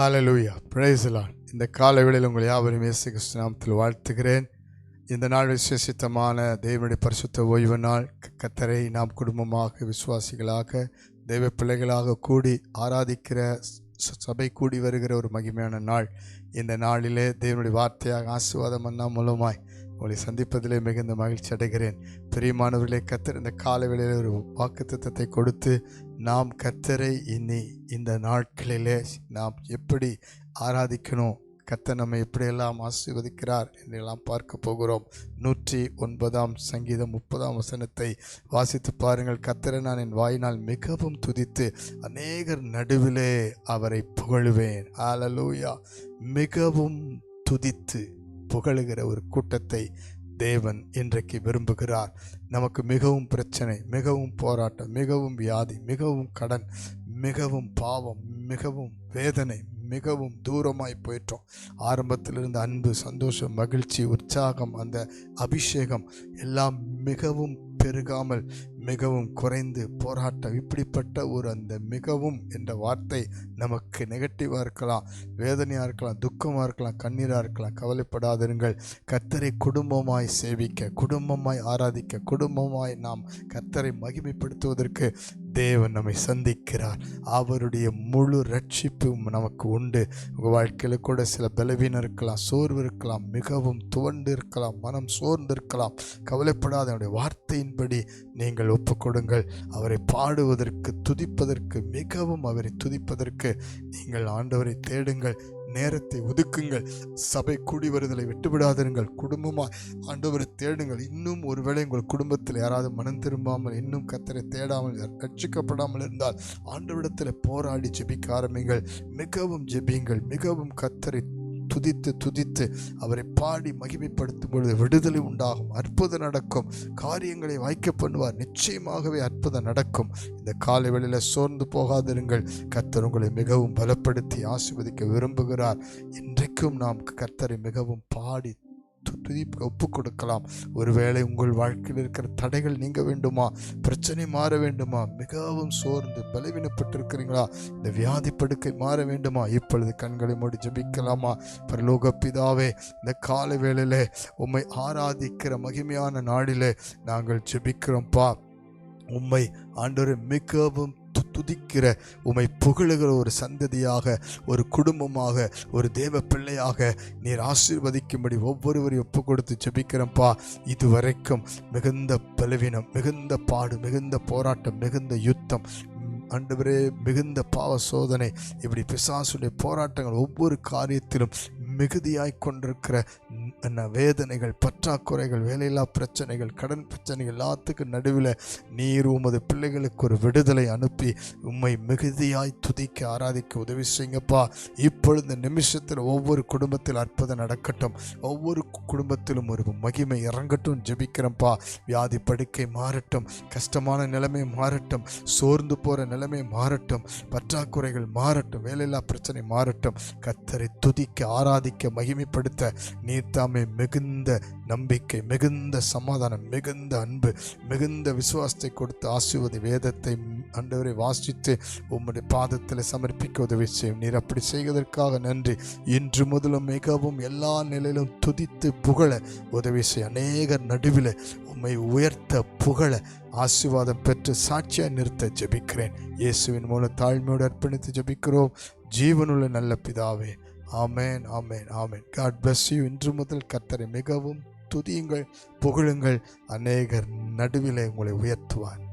ஹalleluya லூயா the இந்த காலை வேளையில் உங்கள் யாவரும் இயேசு கிறிஸ்து நாமத்தில் வாழ்த்துகிறேன். இந்த நாள் விசேஷித்தமான தேவனுடைய பரிசுத்த ஓய்வு நாள். கத்தரை நாம் குடும்பமாக விசுவாசிகளாக தெய்வ பிள்ளைகளாக கூடி ஆராதிக்கிற ச- சபை கூடி வருகிற ஒரு மகிமையான நாள். இந்த நாளிலே தேவனுடைய வார்த்தையாக ஆசீர்வாதம் அண்ணா மூலமாய் உங்களை சந்திப்பதிலே மிகுந்த மகிழ்ச்சி அடைகிறேன். பிரியமானவர்களே கத்தர் இந்த கால வேளையில் ஒரு வாக்குத்தத்தத்தை கொடுத்து நாம் கத்தரை இனி இந்த நாட்களிலே நாம் எப்படி ஆராதிக்கணும்? கத்த நம்ம எப்படியெல்லாம் ஆசீர்வதிக்கிறார் என்றெல்லாம் பார்க்க போகிறோம். நூற்றி ஒன்பதாம் சங்கீதம் முப்பதாம் வசனத்தை வாசித்து பாருங்கள். கத்தரை நான் என் வாயினால் மிகவும் துதித்து அநேகர் நடுவிலே அவரை புகழுவேன். ஆலலூயா மிகவும் துதித்து புகழுகிற ஒரு கூட்டத்தை தேவன் இன்றைக்கு விரும்புகிறார். நமக்கு மிகவும் பிரச்சனை மிகவும் போராட்டம் மிகவும் வியாதி மிகவும் கடன் மிகவும் பாவம் மிகவும் வேதனை மிகவும் தூரமாய் போயிட்டோம் ஆரம்பத்தில் இருந்த அன்பு சந்தோஷம் மகிழ்ச்சி உற்சாகம் அந்த அபிஷேகம் எல்லாம் மிகவும் பெருகாமல் மிகவும் குறைந்து போராட்டம் இப்படிப்பட்ட ஒரு அந்த மிகவும் என்ற வார்த்தை நமக்கு நெகட்டிவாக இருக்கலாம் வேதனையாக இருக்கலாம் துக்கமாக இருக்கலாம் கண்ணீராக இருக்கலாம் கவலைப்படாதிருங்கள். கர்த்தரை குடும்பமாய் சேவிக்க குடும்பமாய் ஆராதிக்க குடும்பமாய் நாம் கர்த்தரை மகிமைப்படுத்துவதற்கு தேவன் நம்மை சந்திக்கிறார். அவருடைய முழு ரட்சிப்பும் நமக்கு உண்டு. உங்கள் வாழ்க்கையில் கூட சில பலவீனம் இருக்கலாம் சோர்வு இருக்கலாம் மிகவும் துவண்டு இருக்கலாம் மனம் சோர்ந்து இருக்கலாம். கவலைப்படாத அவனுடைய வார்த்தையின்படி நீங்கள் ஒப்புக்கொடுங்கள். அவரை பாடுவதற்கு துதிப்பதற்கு மிகவும் அவரை துதிப்பதற்கு நீங்கள் ஆண்டவரை தேடுங்கள். நேரத்தை ஒதுக்குங்கள். சபை கூடி வருதலை விட்டுவிடாதிருங்கள். குடும்பமாக ஆண்டவரை தேடுங்கள். இன்னும் ஒருவேளை உங்கள் குடும்பத்தில் யாராவது மனம் திரும்பாமல் இன்னும் கத்தரை தேடாமல் ரட்சிக்கப்படாமல் இருந்தால் ஆண்டவரிடத்தில் போராடி ஜெபிக்க ஆரம்பிங்கள். மிகவும் ஜெபியுங்கள். மிகவும் கத்தரை துதித்து துதித்து அவரை பாடி மகிமைப்படுத்தும் பொழுது விடுதலை உண்டாகும் அற்புதம் நடக்கும் காரியங்களை வாய்க்க பண்ணுவார். நிச்சயமாகவே அற்புதம் நடக்கும். இந்த காலை வேளையில் சோர்ந்து போகாதிருங்கள். கர்த்தர் உங்களை மிகவும் பலப்படுத்தி ஆசிர்வதிக்க விரும்புகிறார். இன்றைக்கும் நாம் கர்த்தரை மிகவும் பாடி து- ஒப்பு கொடுக்கலாம் ஒருவேளை உங்கள் வாழ்க்கையில் இருக்கிற தடைகள் நீங்க வேண்டுமா? பிரச்சனை மாற வேண்டுமா? மிகவும் சோர்ந்து பலவீனப்பட்டிருக்கிறீங்களா இந்த வியாதி படுக்கை மாற வேண்டுமா? இப்பொழுது கண்களை மூடி ஜபிக்கலாமா? பரலோக பிதாவே இந்த கால வேளையிலே உம்மை ஆராதிக்கிற மகிமையான நாளிலே நாங்கள் ஜெபிக்கிறோம்ப்பா உம்மை ஆண்டவர் மிகவும் து- துதிக்கிற உமை புகழுகிற ஒரு சந்ததியாக ஒரு குடும்பமாக ஒரு தேவ பிள்ளையாக நீர் ஆசீர்வதிக்கும்படி ஒவ்வொருவரையும் ஒப்பு கொடுத்து ஜெபிக்கிறோம்ப்பா இதுவரைக்கும் மிகுந்த பலவீனம் மிகுந்த பாடு மிகுந்த போராட்டம் மிகுந்த யுத்தம் ம், ஆண்டவரே மிகுந்த பாவ சோதனை இப்படி பிசாசுடைய போராட்டங்கள் ஒவ்வொரு காரியத்திலும் மிகுதியாய் கொண்டிருக்கிற என்ன வேதனைகள் பற்றாக்குறைகள் வேலையில்லா பிரச்சனைகள் கடன் பிரச்சனைகள் எல்லாத்துக்கும் நடுவில் நீர் உமது பிள்ளைகளுக்கு ஒரு விடுதலை அனுப்பி உம்மை மிகுதியாய் துதிக்க ஆராதிக்க உதவி செய்யுங்கப்பா. இப்பொழுது இந்த நிமிஷத்தில் ஒவ்வொரு குடும்பத்தில் அற்புதம் நடக்கட்டும். ஒவ்வொரு குடும்பத்திலும் ஒரு மகிமை இறங்கட்டும். ஜெபிக்கிறோம்ப்பா வியாதி படுக்கை மாறட்டும். கஷ்டமான நிலைமை மாறட்டும். சோர்ந்து போகிற நிலைமை மாறட்டும். பற்றாக்குறைகள் மாறட்டும். வேலையில்லா பிரச்சனை மாறட்டும். கத்தரை துதிக்க ஆராதிக்க மகிமைப்படுத்த நீர் தாம் மிகுந்த நம்பிக்கை மிகுந்த சமாதானம் மிகுந்த அன்பு மிகுந்த விசுவாசத்தை கொடுத்து ஆசிர்வதி வேதத்தை அண்டவரை வாசித்து உம்முடைய பாதத்தில் சமர்ப்பிக்க உதவி செய்யும். நீர் அப்படி செய்வதற்காக நன்றி. இன்று முதலும் மிகவும் எல்லா நிலையிலும் துதித்து புகழ உதவி செய்ய. அநேகர் நடுவில் உம்மை உயர்த்த புகழ ஆசீர்வாதம் பெற்று சாட்சியாக நிறுத்த ஜெபிக்கிறேன். இயேசுவின் மூலம் தாழ்மையோடு அர்ப்பணித்து ஜபிக்கிறோம். ஜீவனுள்ள நல்ல பிதாவே ஆமேன் ஆமேன் ஆமேன். காட் பிளஸ் யூ இன்று முதல் கர்த்தரை மிகவும் துதியுங்கள் புகழுங்கள். அநேகர் நடுவிலே உங்களை உயர்த்துவார்.